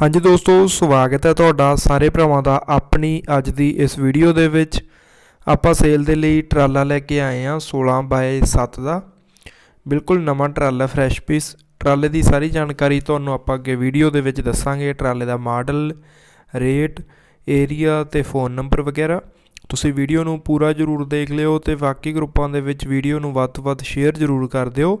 ਹਾਂਜੀ ਦੋਸਤੋ, ਸਵਾਗਤ ਹੈ ਤੁਹਾਡਾ ਸਾਰੇ ਭਰਾਵਾਂ ਦਾ ਆਪਣੀ ਅੱਜ ਦੀ ਇਸ ਵੀਡੀਓ ਦੇ ਵਿੱਚ। ਆਪਾਂ ਸੇਲ ਦੇ ਲਈ ਟਰਾਲਾ ਲੈ ਕੇ ਆਏ ਹਾਂ 16 ਬਾਏ 7 ਦਾ। ਬਿਲਕੁਲ ਨਵਾਂ ਟਰਾਲਾ ਫਰੈਸ਼ ਪੀਸ ਟਰਾਲੇ ਦੀ ਸਾਰੀ ਜਾਣਕਾਰੀ ਤੁਹਾਨੂੰ ਆਪਾਂ ਅੱਗੇ ਵੀਡੀਓ ਦੇ ਵਿੱਚ ਦੱਸਾਂਗੇ। ਟਰਾਲੇ ਦਾ ਮਾਡਲ ਰੇਟ ਏਰੀਆ ਤੇ ਫੋਨ ਨੰਬਰ ਵਗੈਰਾ। ਤੁਸੀਂ ਵੀਡੀਓ ਨੂੰ ਪੂਰਾ ਜ਼ਰੂਰ ਦੇਖ ਲਿਓ ਤੇ ਬਾਕੀ ਗਰੁੱਪਾਂ ਦੇ ਵਿੱਚ ਵੀਡੀਓ ਨੂੰ ਵੱਧ ਤੋਂ ਵੱਧ ਸ਼ੇਅਰ ਜ਼ਰੂਰ ਕਰ ਦਿਓ।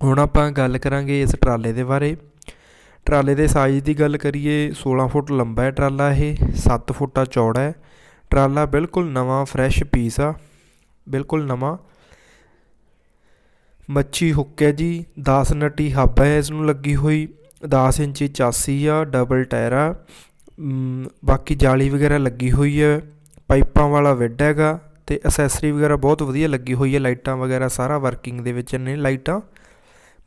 ਹੁਣ ਆਪਾਂ ਗੱਲ ਕਰਾਂਗੇ ਇਸ ਟਰਾਲੇ ਦੇ ਬਾਰੇ। ਟਰਾਲੇ ਦੇ ਸਾਈਜ਼ ਦੀ ਗੱਲ ਕਰੀਏ 16 ਫੁੱਟ ਲੰਬਾ ਹੈ ਟਰਾਲਾ ਇਹ 7 ਫੁੱਟਾ ਚੌੜਾ ਹੈ। ਟਰਾਲਾ ਬਿਲਕੁਲ ਨਵਾਂ ਫਰੈਸ਼ ਪੀਸ ਆ, ਬਿਲਕੁਲ ਨਵਾਂ। ਮੱਛੀ ਹੁੱਕ ਹੈ ਜੀ 10 ਨਟੀ ਹੱਬ ਹੈ ਇਸ ਨੂੰ ਲੱਗੀ ਹੋਈ 10 ਇੰਚੀ ਚਾਸੀ ਆ ਡਬਲ ਟਾਇਰ ਆ। ਬਾਕੀ ਜਾਲੀ ਵਗੈਰਾ ਲੱਗੀ ਹੋਈ ਹੈ, ਪਾਈਪਾਂ ਵਾਲਾ ਵਿੱਡ ਹੈਗਾ ਤੇ ਅਸੈਸਰੀ ਵਗੈਰਾ ਬਹੁਤ ਵਧੀਆ ਲੱਗੀ ਹੋਈ ਹੈ, ਲਾਈਟਾਂ ਵਗੈਰਾ ਸਾਰਾ ਵਰਕਿੰਗ ਦੇ ਵਿੱਚ ਨੇ ਲਾਈਟਾਂ।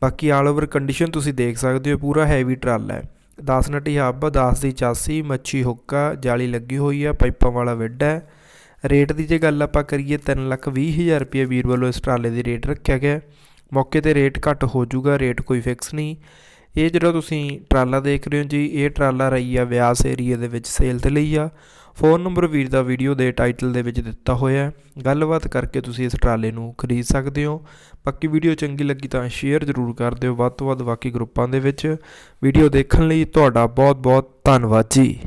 ਬਾਕੀ ਆਲ ਓਵਰ ਕੰਡੀਸ਼ਨ ਤੁਸੀਂ ਦੇਖ ਸਕਦੇ ਹੋ, ਪੂਰਾ ਹੈਵੀ ਟਰਾਲਾ ਹੈ। 10 ਨਟੀ ਹੱਬ 10 ਦੀ ਚਾਸੀ, ਮੱਛੀ ਹੁੱਕਾ, ਜਾਲੀ ਲੱਗੀ ਹੋਈ ਹੈ ਪਾਈਪਾਂ ਵਾਲਾ ਵਿੱਡ ਹੈ। ਰੇਟ ਦੀ ਜੇ ਗੱਲ ਆਪਾਂ ਕਰੀਏ 3 ਲੱਖ ਵੀਹ ਹਜ਼ਾਰ ਰੁਪਏ ਵੀਰ ਵੱਲੋਂ ਇਸ ਟਰਾਲੇ ਦੇ ਰੇਟ ਰੱਖਿਆ ਗਿਆ ਮੌਕੇ ਤੇ ਰੇਟ ਘੱਟ ਹੋ ਜਾਊਗਾ, ਰੇਟ ਕੋਈ ਫਿਕਸ ਨਹੀਂ। ਇਹ ਜਿਹੜਾ ਤੁਸੀਂ ਟਰਾਲਾ ਦੇਖ ਰਹੇ ਹੋ ਜੀ, ਇਹ ਟਰਾਲਾ ਰਹੀ ਆ ਵਿਆਸ ਏਰੀਆ ਦੇ ਵਿੱਚ ਸੇਲ ਤੇ ਲਈ ਆ। ਫੋਨ ਨੰਬਰ ਵੀਰ ਦਾ ਵੀਡੀਓ ਦੇ ਟਾਈਟਲ ਦੇ ਵਿੱਚ ਦਿੱਤਾ ਹੋਇਆ ਹੈ। ਗੱਲਬਾਤ ਕਰਕੇ ਤੁਸੀਂ ਇਸ ਟਰਾਲੇ ਨੂੰ ਖਰੀਦ ਸਕਦੇ ਹੋ। ਬਾਕੀ ਵੀਡੀਓ ਚੰਗੀ ਲੱਗੀ ਤਾਂ ਸ਼ੇਅਰ ਜ਼ਰੂਰ ਕਰ ਦਿਓ। ਵੱਧ ਤੋਂ ਵੱਧ ਬਾਕੀ ਗਰੁੱਪਾਂ ਦੇ ਵਿੱਚ ਵੀਡੀਓ ਦੇਖਣ ਲਈ ਤੁਹਾਡਾ ਬਹੁਤ ਬਹੁਤ ਧੰਨਵਾਦ ਜੀ।